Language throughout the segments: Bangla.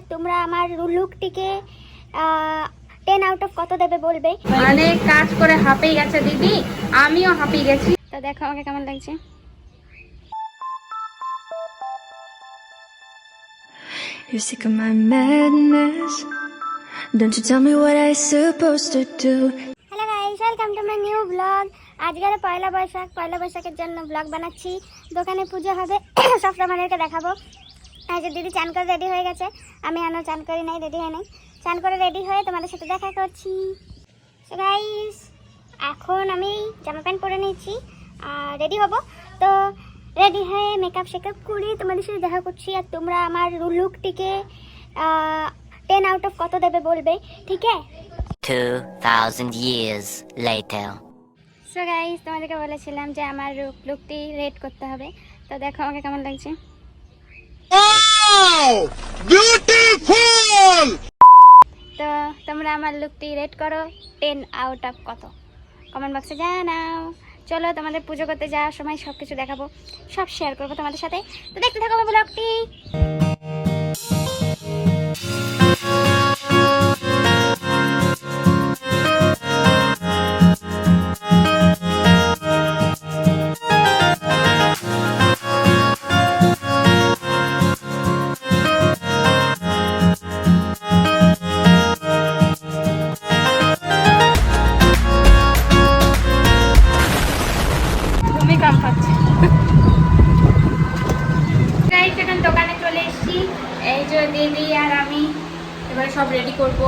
আর তোমরা আমার লুকটিকে টেন আউট অফ কত দেবে বলবে? অনেক কাজ করে হাঁপিয়ে গেছে দিদি আমিও হাঁপিয়ে গেছি। তো দেখো আমাকে কেমন লাগছে। You're sick of my madness. Don't you tell me what I supposed to do. Hello guys welcome to my new blog আজকের পয়লা বৈশাখ পয়লা বৈশাখের জন্য ব্লগ বানাচ্ছি। দোকানে পুজো হবে সব তোমাদেরকে দেখাবো। আজ দিদি চান করে রেডি হয়ে গেছে। আমি আনো চান করি নাই রেডি হয়ে নাই। চান করে রেডি হয়ে তোমাদের সাথে দেখা করছি। সো গাইস এখন আমি জামা প্যান্ট পরে নিয়েছি আর রেডি হব। তো রেডি হয়ে মেকআপ শেকআপ করে তোমাদের সাথে দেখা করছি আর তোমরা আমার লুকটিকে টেন আউট অফ কত দেবে বলবে ঠিক আছে? 2,000 years later. সো গাইস তোমাদেরকে বলেছিলাম যে আমার লুকটি রেড করতে হবে। তো দেখো আমাকে কেমন লাগছে। তো তোমরা আমার লুকটি রেড করো টেন আউট অফ কত? কমেন্ট বক্সে জানাও। চলো তোমাদের পুজো করতে যাওয়ার সময় সব কিছু দেখাবো, সব শেয়ার করব তোমাদের সাথে। তো দেখতে থাকো আমার ব্লগটি এই আর আমি এবারে সব রেডি করব।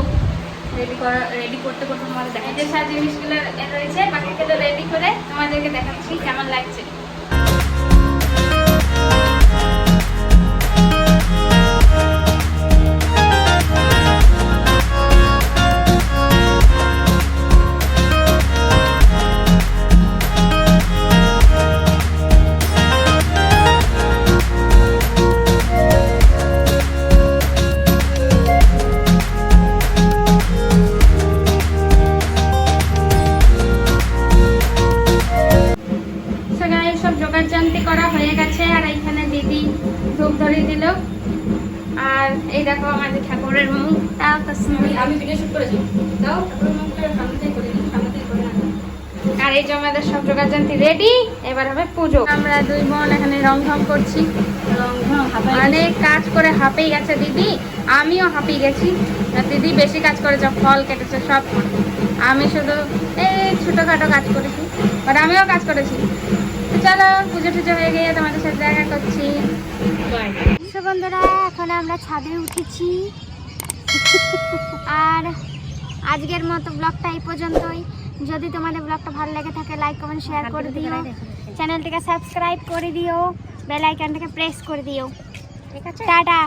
রেডি করা, রেডি করতে করতে তোমাদের দেখা যে সব জিনিসগুলো রয়েছে, বাকিগুলো রেডি করে তোমাদেরকে দেখাচ্ছি কেমন লাগছে। জোগাড় জানতি করা হয়ে গেছে আর এইখানে দিদি ধূপ ধরিয়ে দিল। আর এই দেখো আমাদের ঠাকুরের মুখ তাও আমি ভিডিও শুট করেছি। দাও ঠাকুরের মুখটা সামনেতেই করে দিই সামনেতেই করে না আর এই যে আমাদের সব জোগাড় জানতি রেডি এবার হবে পুজো। আমরা দুই বোন এখানে রং ঢং করছি। অনেক কাজ করে হাঁপিয়ে গেছে দিদি আমিও হাঁপিয়ে গেছি। আর দিদি বেশি কাজ করেছে ফল কেটেছে সব আমি শুধু এই ছোটোখাটো কাজ করেছি বাট আমিও কাজ করেছি। চলো পুজো টুজো হয়ে গিয়ে তোমাদের সাথে দেখা করছি। বন্ধুরা এখন আমরা ছাদে উঠেছি। আর আজকের মতো ব্লগটা এই পর্যন্তই। যদি তোমাদের ব্লগটা ভালো লেগে থাকে লাইক কমেন্ট শেয়ার করে দিও। চ্যানেলটিকে সাবস্ক্রাইব করে দিও। বেল আইকনটাকে প্রেস করে দিও। ঠিক আছে? টাটা।